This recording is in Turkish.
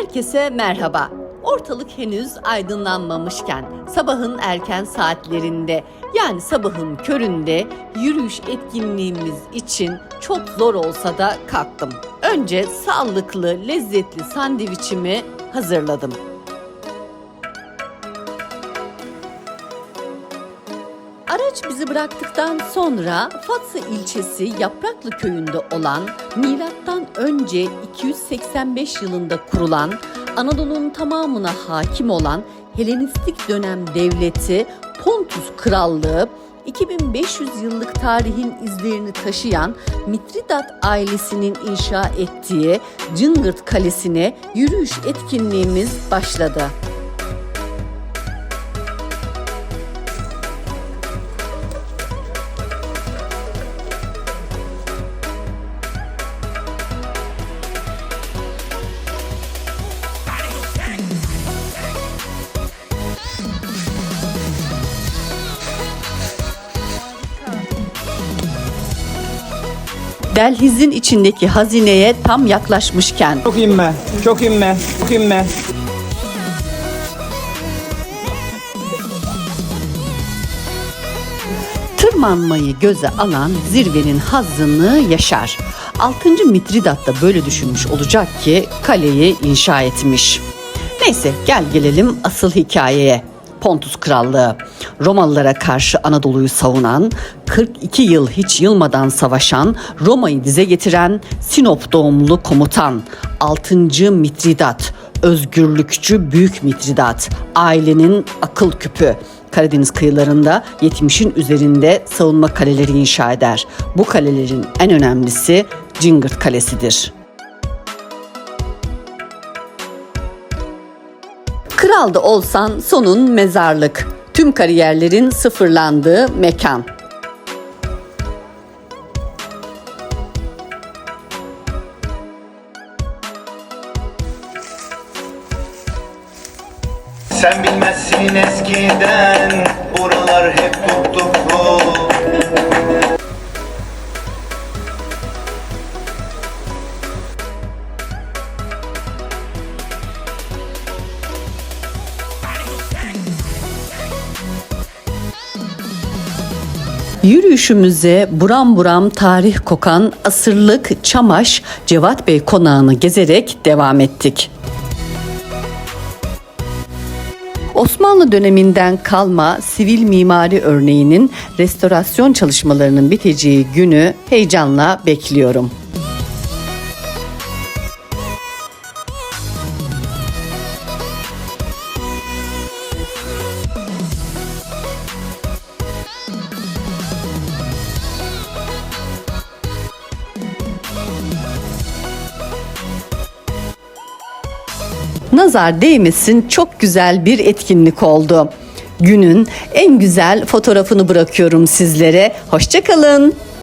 Herkese merhaba. Ortalık henüz aydınlanmamışken sabahın erken saatlerinde yani sabahın köründe yürüyüş etkinliğimiz için çok zor olsa da kalktım. Önce sağlıklı, lezzetli sandviçimi hazırladım. Araç bizi bıraktıktan sonra Fatsa ilçesi Yapraklı köyünde olan milattan önce 285 yılında kurulan Anadolu'nun tamamına hakim olan Helenistik dönem devleti Pontus Krallığı 2500 yıllık tarihin izlerini taşıyan Mitridat ailesinin inşa ettiği Cıngırt Kalesi'ne yürüyüş etkinliğimiz başladı. Delhizin içindeki hazineye tam yaklaşmışken Çok inme, çok inme, çok inme. tırmanmayı göze alan zirvenin hazzını yaşar. 6. Mitridat da böyle düşünmüş olacak ki kaleyi inşa etmiş. Neyse gel gelelim asıl hikayeye. Pontus Krallığı. Romalılara karşı Anadolu'yu savunan, 42 yıl hiç yılmadan savaşan, Roma'yı dize getiren Sinop doğumlu komutan 6. Mitridat, özgürlükçü Büyük Mitridat, ailenin akıl küpü. Karadeniz kıyılarında 70'in üzerinde savunma kaleleri inşa eder. Bu kalelerin en önemlisi Cingırt Kalesi'dir. Kral da olsan sonun mezarlık. Tüm kariyerlerin sıfırlandığı mekan. Sen bilmezsin eskiden Buralar Yürüyüşümüze buram buram tarih kokan asırlık Çamaş Cevat Bey konağını gezerek devam ettik. Osmanlı döneminden kalma sivil mimari örneğinin restorasyon çalışmalarının biteceği günü heyecanla bekliyorum. Nazar değmesin çok güzel bir etkinlik oldu. Günün en güzel fotoğrafını bırakıyorum sizlere. Hoşçakalın.